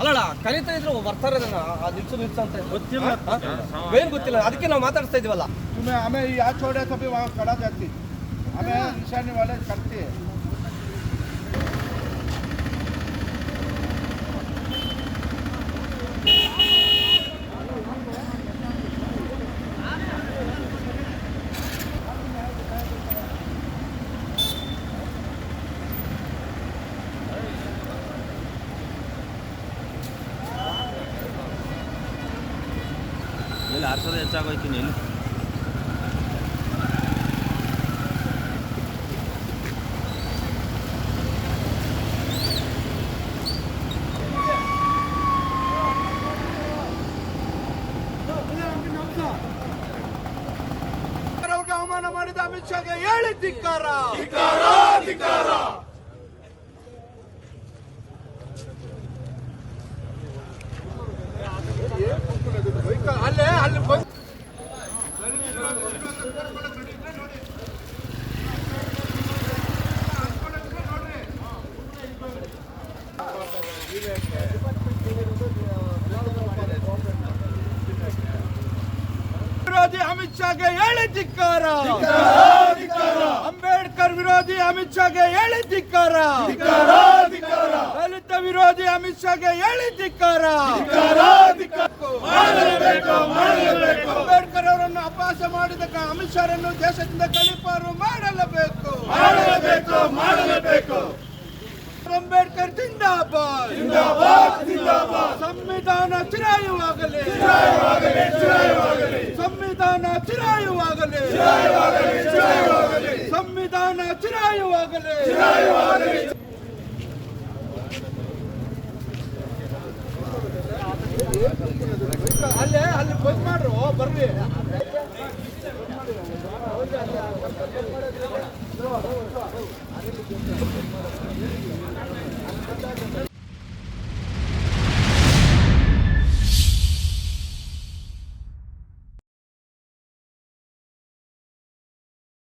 ಅಲ್ಲ ಕರಿತಾ ಇದ್ರು ಬರ್ತಾರೆ ಆ ನಿಲ್ಸು ನಿಲ್ಸು ಅಂತ ಗೊತ್ತಿಲ್ಲ. ಏನ್ ಗೊತ್ತಿಲ್ಲ. ಅದಕ್ಕೆ ನಾವು ಮಾತಾಡ್ತಾ ಇದೀವಲ್ಲ. ಆಮೇಲೆ ಯಾವ ಚೋಡೆ ಕಬ್ಬಿ ಕಡಾ ಜಾತಿ ಆಮೇಲೆ ನಿಶಾನಿ ವಾಲೆ ಕರ್ತಿ ಇಲ್ಲಿ ಆರು ಸಾವಿರ ಹೆಚ್ಚಾಗೋಯ್ತೀನಿ ಇಲ್ಲಿ. ಅವಮಾನ ಮಾಡಿದ ಅಮಿತ್ ಶಾಗೆ ಹೇಳಿ ಧಿಕ್ಕಾರ. ಧಿಕ್ಕಾರ ಧಿಕ್ಕಾರ. ವಿರೋಧಿ ಅಮಿತ್ ಶಾಗೆ ಹೇಳಿ ಧಿಕ್ಕಾರ. ಅಂಬೇಡ್ಕರ್ ವಿರೋಧಿ ಅಮಿತ್ ಶಾಗೆ ಹೇಳಿ ಧಿಕ್ಕಾರ. ದಲಿತ ವಿರೋಧಿ ಅಮಿತ್ ಶಾಗೆ ಹೇಳಿ ಧಿಕ್ಕಾರ. ಅಂಬೇಡ್ಕರ್ ಅವರನ್ನು ಅಪಹಾಸ ಮಾಡಿದ ಅಮಿತ್ ಶಾರನ್ನು ದೇಶದಿಂದ ಕಳಿಪಾರು ಮಾಡಲೇಬೇಕು ಮಾಡಲೇಬೇಕು ಮಾಡಲೇಬೇಕು ಅಂಬೇಡ್ಕರ್ ಜಿಂದಾಬಾದ್ ಸಂವಿಧಾನ ಚಿರಾಯುವಾಗಲಿ. ಸಂವಿಧಾನ ಚಿರಾಯುವಾಗಲಿ. ಸಂವಿಧಾನ ಚಿರಾಯುವಾಗಲಿ. ಅಲ್ಲೇ ಅಲ್ಲಿ ಬಂದ್ ಮಾಡ್ರು ಬರ್ರಿ.